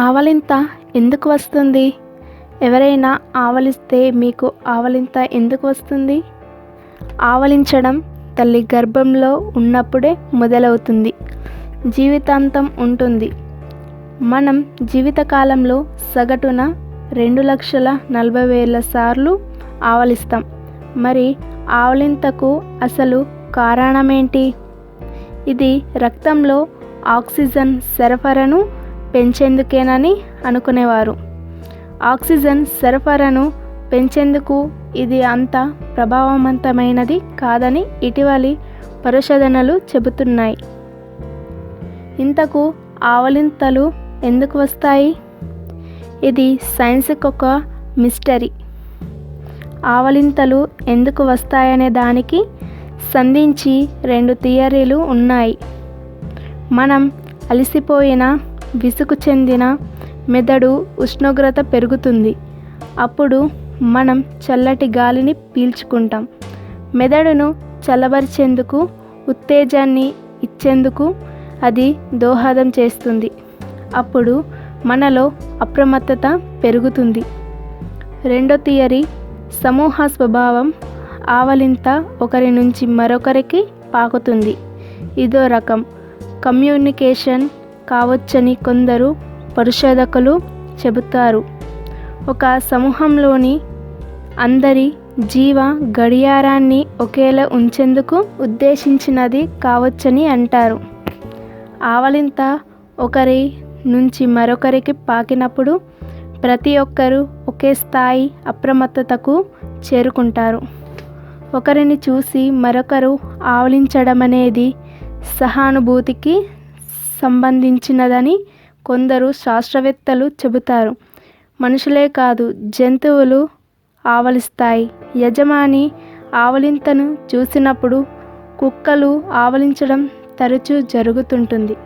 ఆవలింత ఎందుకు వస్తుంది? ఎవరైనా ఆవలిస్తే మీకు ఆవలింత ఎందుకు వస్తుంది? ఆవలించడం తల్లి గర్భంలో ఉన్నప్పుడే మొదలవుతుంది. జీవితాంతం ఉంటుంది. మనం జీవితకాలంలో సగటున రెండు లక్షల నలభై వేల సార్లు ఆవలిస్తాం. మరి ఆవలింతకు అసలు కారణమేంటి? ఇది రక్తంలో ఆక్సిజన్ సరఫరాను పెంచేందుకేనని అనుకునేవారు. ఆక్సిజన్ సరఫరాను పెంచేందుకు ఇది అంత ప్రభావవంతమైనది కాదని ఇటీవలి పరిశోధనలు చెబుతున్నాయి. ఇంతకు ఆవలింతలు ఎందుకు వస్తాయి? ఇది సైన్స్కి ఒక మిస్టరీ. ఆవలింతలు ఎందుకు వస్తాయనే దానికి సంధించి రెండు థియరీలు ఉన్నాయి. మనం అలసిపోయిన విసుగు చెందిన మెదడు ఉష్ణోగ్రత పెరుగుతుంది. అప్పుడు మనం చల్లటి గాలిని పీల్చుకుంటాం. మెదడును చల్లబరిచేందుకు ఉత్తేజాన్ని ఇచ్చేందుకు అది దోహదం చేస్తుంది. అప్పుడు మనలో అప్రమత్తత పెరుగుతుంది. రెండో థియరీ సమూహ స్వభావం ఆవలింత ఒకరి నుంచి మరొకరికి పాకుతుంది. ఇదో రకం. కమ్యూనికేషన్ కావచ్చని కొందరు పరిశోధకులు చెబుతారు. ఒక సమూహంలోని అందరి జీవ గడియారాన్ని ఒకేలా ఉంచేందుకు ఉద్దేశించినది కావచ్చని అంటారు. ఆవలింత ఒకరి నుంచి మరొకరికి పాకినప్పుడు ప్రతి ఒక్కరూ ఒకే స్థాయి అప్రమత్తతకు చేరుకుంటారు. ఒకరిని చూసి మరొకరు ఆవలించడం అనేది సహానుభూతికి సంబంధించినదని కొందరు శాస్త్రవేత్తలు చెబుతారు. మనుషులే కాదు జంతువులు ఆవలిస్తాయి. యజమాని ఆవలింతను చూసినప్పుడు కుక్కలు ఆవలించడం తరచూ జరుగుతుంటుంది.